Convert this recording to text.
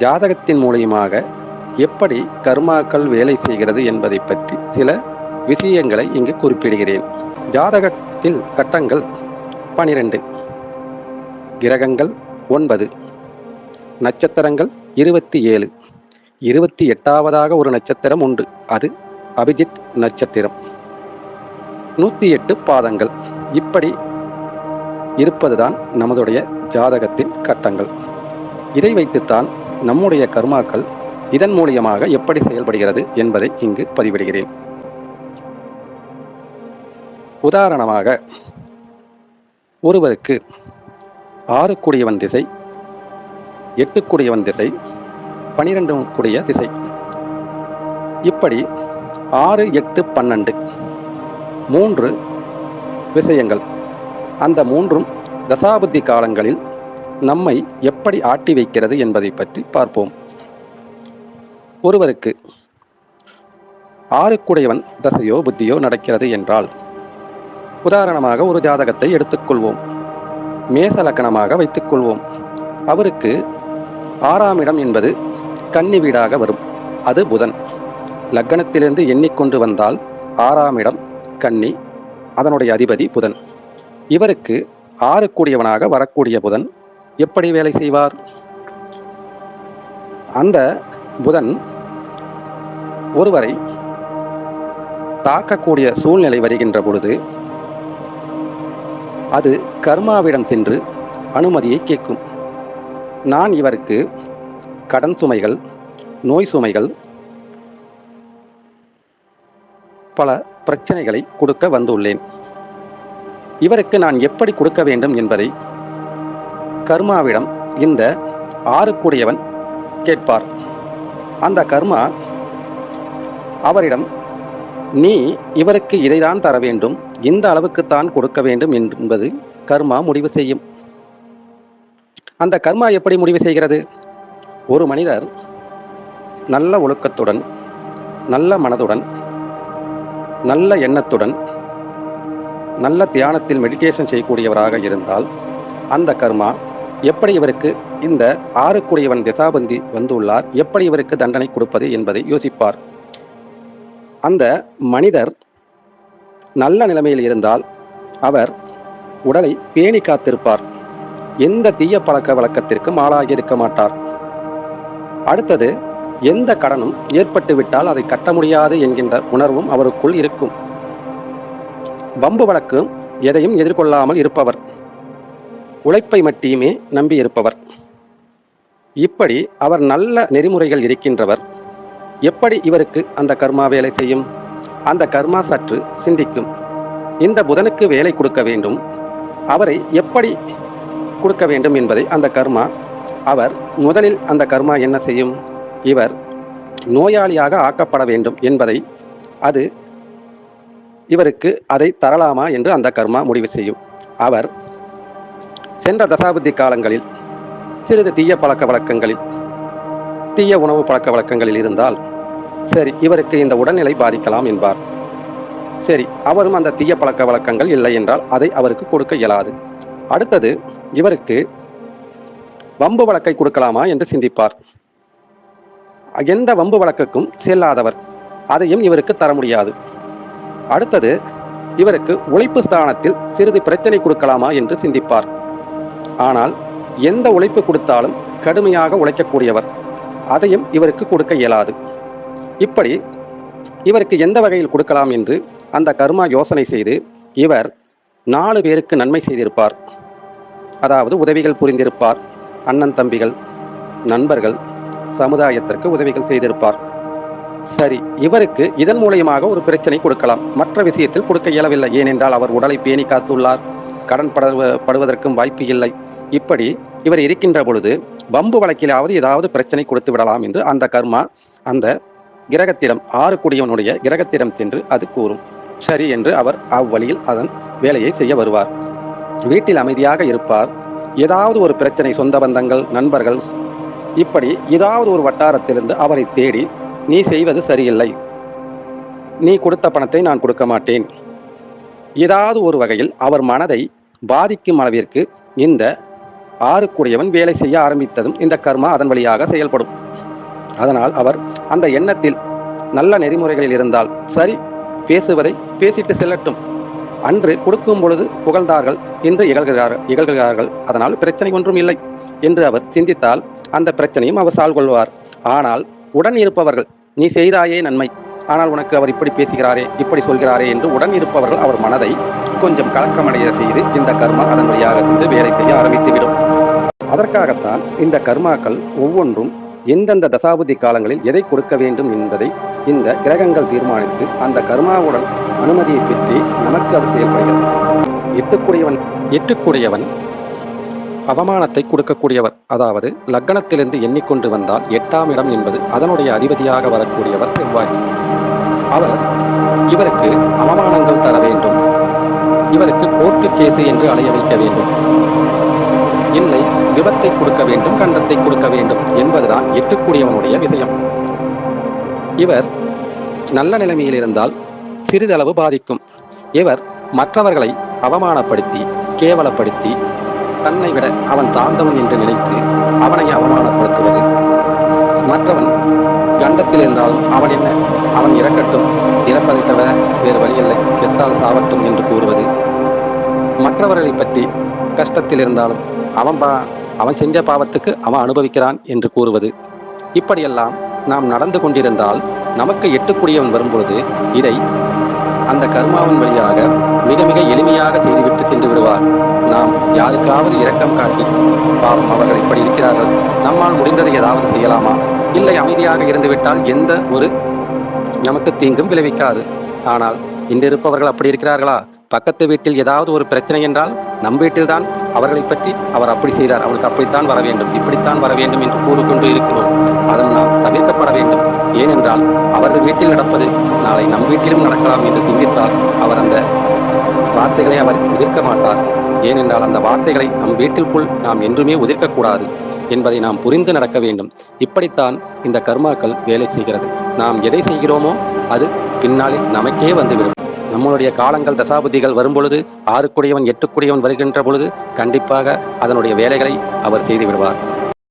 ஜாதகத்தின் மூலியமாக எப்படி கர்மாக்கள் வேலை செய்கிறது என்பதை பற்றி சில விஷயங்களை இங்கு குறிப்பிடுகிறேன். ஜாதகத்தில் கட்டங்கள் பனிரெண்டு கிரகங்கள் ஒன்பது நட்சத்திரங்கள் இருபத்தி ஏழு இருபத்தி எட்டாவதாக ஒரு நட்சத்திரம் உண்டு. அது அபிஜித் நட்சத்திரம். நூற்றி எட்டு பாதங்கள். இப்படி இருப்பதுதான் நமதுடைய ஜாதகத்தின் கட்டங்கள். இதை வைத்துத்தான் நம்முடைய கர்மாக்கள் இதன் மூலியமாக எப்படி செயல்படுகிறது என்பதை இங்கு பதிவிடுகிறேன். உதாரணமாக ஒருவருக்கு ஆறு கூடியவன் திசை எட்டு கூடியவன் திசை பனிரெண்டு கூடிய திசை. இப்படி ஆறு எட்டு பன்னெண்டு மூன்று விஷயங்கள். அந்த மூன்றும் தசாபுத்தி காலங்களில் நம்மை எப்படி ஆட்டி வைக்கிறது என்பதை பற்றி பார்ப்போம். ஒருவருக்கு ஆறுக்குடையவன் தசையோ புத்தியோ நடக்கிறது என்றால் உதாரணமாக ஒரு ஜாதகத்தை எடுத்துக்கொள்வோம். மேச லக்கணமாக வைத்துக்கொள்வோம். அவருக்கு ஆறாம் இடம் என்பது கன்னி வீடாக வரும். அது புதன். லக்கணத்திலிருந்து எண்ணிக்கொண்டு வந்தால் ஆறாம் இடம் கன்னி அதனுடைய அதிபதி புதன். இவருக்கு ஆறு கூடியவனாக வரக்கூடிய புதன் எப்படி வேலை செய்வார்? அந்த புதன் ஒருவரை தாக்கக்கூடிய சூழ்நிலை வருகின்ற பொழுது அது கர்மாவிடம் சென்று அனுமதியை கேட்கும். நான் இவருக்கு கடன் சுமைகள் நோய் சுமைகள் பல பிரச்சனைகளை கொடுக்க வந்துள்ளேன். இவருக்கு நான் எப்படி கொடுக்க வேண்டும் என்பதை கர்மாவிடம் இந்த ஆறுக்குடையவன் கேட்பார். அந்த கர்மா அவரிடம் நீ இவருக்கு இதைதான் தர வேண்டும். இந்த அளவுக்குத்தான் கொடுக்க வேண்டும் என்பது கர்மா முடிவு செய்யும். அந்த கர்மா எப்படி முடிவு செய்கிறது? ஒரு மனிதர் நல்ல ஒழுக்கத்துடன் நல்ல மனதுடன் நல்ல எண்ணத்துடன் நல்ல தியானத்தில் மெடிடேஷன் செய்யக்கூடியவராக இருந்தால் அந்த கர்மா எப்படி இவருக்கு இந்த ஆறுக்குடையவன் திசாபந்தி வந்துள்ளார்? எப்படி இவருக்கு தண்டனை கொடுப்பது என்பதை யோசிப்பார். அந்த மனிதர் நல்ல நிலைமையில் இருந்தால் அவர் உடலை பேணி காத்திருப்பார். எந்த தீய பழக்க வழக்கத்திற்கும் ஆளாகி இருக்க மாட்டார். அடுத்தது எந்த கடனும் ஏற்பட்டு விட்டால் அதை கட்ட முடியாது என்கின்ற உணர்வும் அவருக்குள் இருக்கும். வம்பு வழக்கு எதையும் எதிர்கொள்ளாமல் இருப்பவர். உழைப்பை மட்டுமே நம்பியிருப்பவர் இப்படி அவர் நல்ல நெறிமுறைகள் இருக்கின்றவர். எப்படி இவருக்கு அந்த கர்மா வேலை செய்யும்? அந்த கர்மா சற்று சிந்திக்கும். இந்த புதனுக்கு வேலை கொடுக்க வேண்டும். அவரை எப்படி கொடுக்க வேண்டும் என்பதை அந்த கர்மா அவர் முதலில் அந்த கர்மா என்ன செய்யும்? இவர் நோயாளியாக ஆக்கப்பட வேண்டும் என்பதை அது இவருக்கு அதை தரலாமா என்று அந்த கர்மா முடிவு செய்யும். அவர் சென்ற தசாபுத்தி காலங்களில் சிறிது தீய பழக்க வழக்கங்களில் தீய உணவு பழக்க வழக்கங்களில் இருந்தால் சரி இவருக்கு இந்த உடல்நிலை பாதிக்கலாம் என்பார். சரி அவரும் அந்த தீய பழக்க வழக்கங்கள் இல்லை என்றால் அதை அவருக்கு கொடுக்க இயலாது. அடுத்தது இவருக்கு வம்பு வழக்கை கொடுக்கலாமா என்று சிந்திப்பார். எந்த வம்பு வழக்குக்கும் செல்லாதவர் அதையும் இவருக்கு தர முடியாது. அடுத்தது இவருக்கு உழைப்பு ஸ்தானத்தில் சிறிது பிரச்சனை கொடுக்கலாமா என்று சிந்திப்பார். ஆனால் எந்த உழைப்பு கொடுத்தாலும் கடுமையாக உழைக்கக்கூடியவர். அதையும் இவருக்கு கொடுக்க இயலாது. இப்படி இவருக்கு எந்த வகையில் கொடுக்கலாம் என்று அந்த கர்மா யோசனை செய்து இவர் நாலு பேருக்கு நன்மை செய்திருப்பார். அதாவது உதவிகள் புரிந்திருப்பார். அண்ணன் தம்பிகள் நண்பர்கள் சமுதாயத்திற்கு உதவிகள் செய்திருப்பார். சரி இவருக்கு இதன் மூலியமாக ஒரு பிரச்சனை கொடுக்கலாம். மற்ற விஷயத்தில் கொடுக்க இயலவில்லை. ஏனென்றால் அவர் உடலை பேணி காத்துள்ளார். கடன் படுவதற்கும் வாய்ப்பு இல்லை. இப்படி இவர் இருக்கின்ற பொழுது வம்பு வழக்கிலாவது ஏதாவது பிரச்சனை கொடுத்து விடலாம் என்று அந்த கர்மா அந்த கிரகத்திடம் ஆறு குடியவனுடைய கிரகத்திடம் சென்று அது கூறும். சரி என்று அவர் அவ்வழியில் அதன் வேலையை செய்ய வருவார். வீட்டில் அமைதியாக இருப்பார். ஏதாவது ஒரு பிரச்சனை சொந்த பந்தங்கள் நண்பர்கள் இப்படி ஏதாவது ஒரு வட்டாரத்திலிருந்து அவரை தேடி நீ செய்வது சரியில்லை. நீ கொடுத்த பணத்தை நான் கொடுக்க மாட்டேன். ஏதாவது ஒரு வகையில் அவர் மனதை பாதிக்கும் அளவிற்கு இந்த ஆறுக்குடையவன் வேலை செய்ய ஆரம்பித்ததும் இந்த கர்மா அதன் வழியாக செயல்படும். அதனால் அவர் அந்த எண்ணத்தில் நல்ல நெறிமுறைகளில் இருந்தால் சரி பேசுவதை பேசிட்டு செல்லட்டும். அன்று கொடுக்கும் பொழுது புகழ்ந்தார்கள் இன்று இகழ்கிறார்கள் இகழ்கிறார்கள். அதனால் பிரச்சனை ஒன்றும் இல்லை என்று அவர் சிந்தித்தால் அந்த பிரச்சனையும் அவர் சால்கொள்வார் ஆனால் உடன் இருப்பவர்கள் நீ செய்தாயே நன்மை. ஆனால் உனக்கு அவர் இப்படி பேசுகிறாரே இப்படி சொல்கிறாரே என்று உடன் இருப்பவர்கள் அவர் மனதை கொஞ்சம் கலக்கமடைய செய்து இந்த கர்மா அதன் வழியாக சென்று வேலை செய்ய ஆரம்பித்துவிடும். அதற்காகத்தான் இந்த கர்மாக்கள் ஒவ்வொன்றும் எந்தெந்த தசாபதி காலங்களில் எதை கொடுக்க வேண்டும் என்பதை இந்த கிரகங்கள் தீர்மானித்து அந்த கர்மாவுடன் அனுமதியை பெற்று நமக்கு அது செயல்படுகிறது. எட்டுக்குடையவன் எட்டுக்குடையவன் அவமானத்தை கொடுக்கக்கூடியவர் அதாவது லக்னத்திலிருந்து எண்ணிக்கொண்டு வந்தால் எட்டாம் இடம் என்பது அதனுடைய அதிபதியாக வரக்கூடியவர் செவ்வாய். அவர் இவருக்கு அவமானங்கள் தர வேண்டும். இவருக்கு கோர்ட்டு கேசு என்று அலைய வைக்க வேண்டும். இல்லை விபத்தை கொடுக்க வேண்டும் கண்டத்தை கொடுக்க வேண்டும் என்பதுதான் எட்டுக்கூடியவனுடைய விஷயம். இவர் நல்ல நிலைமையில் இருந்தால் சிறிதளவு பாதிக்கும். இவர் மற்றவர்களை அவமானப்படுத்தி கேவலப்படுத்தி தன்னை விட அவன் தாழ்ந்தவன் என்று நினைத்து அவனை அவமானப்படுத்துவது மற்றவன் கண்டத்தில் என்றால் அவன் என்ன? அவன் இறக்கட்டும். இறப்பதை தவிர வேறு வழியில்லை. செத்தால் சாவட்டும் என்று கூறுவது. மற்றவர்களை பற்றி கஷ்டத்தில் இருந்தாலும் அவன் பா அவன் செஞ்ச பாவத்துக்கு அவன் அனுபவிக்கிறான் என்று கூறுவது. இப்படியெல்லாம் நாம் நடந்து கொண்டிருந்தால் நமக்கு எட்டுக்குடியவன் வரும்பொழுது இதை அந்த கர்மாவின் வழியாக மிக மிக எளிமையாக செய்துவிட்டு சென்று விடுவார். நாம் யாருக்காவது இரக்கம் காட்டி பாவம் அவர்கள் இப்படி இருக்கிறார்கள். நம்மால் முடிந்ததை ஏதாவது செய்யலாமா? இல்லை அமைதியாக இருந்துவிட்டால் எந்த ஒரு நமக்கு தீங்கும் விளைவிக்காது. ஆனால் இன்று இருப்பவர்கள் அப்படி இருக்கிறார்களா? பக்கத்து வீட்டில் ஏதாவது ஒரு பிரச்சனை என்றால் நம் வீட்டில்தான் அவர்களை பற்றி அவர் அப்படி செய்தார். அவருக்கு அப்படித்தான் வர வேண்டும் இப்படித்தான் வர வேண்டும் என்று கூறிக்கொண்டு இருக்கிறோம். அதன் நாம் தவிர்க்கப்பட வேண்டும். ஏனென்றால் அவரது வீட்டில் நடப்பது நாளை நம் வீட்டிலும் நடக்கலாம் என்று சிந்தித்தால் அவர் அந்த வார்த்தைகளை அவர் எதிர்க்க மாட்டார். ஏனென்றால் அந்த வார்த்தைகளை நம் வீட்டிற்குள் நாம் என்றுமே உதிர்க்கக்கூடாது. என்பதை நாம் புரிந்து நடக்க வேண்டும். இப்படித்தான் இந்த கர்மாக்கள் வேலை செய்கிறது. நாம் எதை செய்கிறோமோ அது பின்னாளில் நமக்கே வந்துவிடும். நம்மளுடைய காலங்கள் தசாபுத்திகள் வரும்பொழுது ஆறுக்குடையவன் எட்டுக்குடையவன் வருகின்ற பொழுது கண்டிப்பாக அதனுடைய வேலைகளை அவர் செய்து விடுவார்.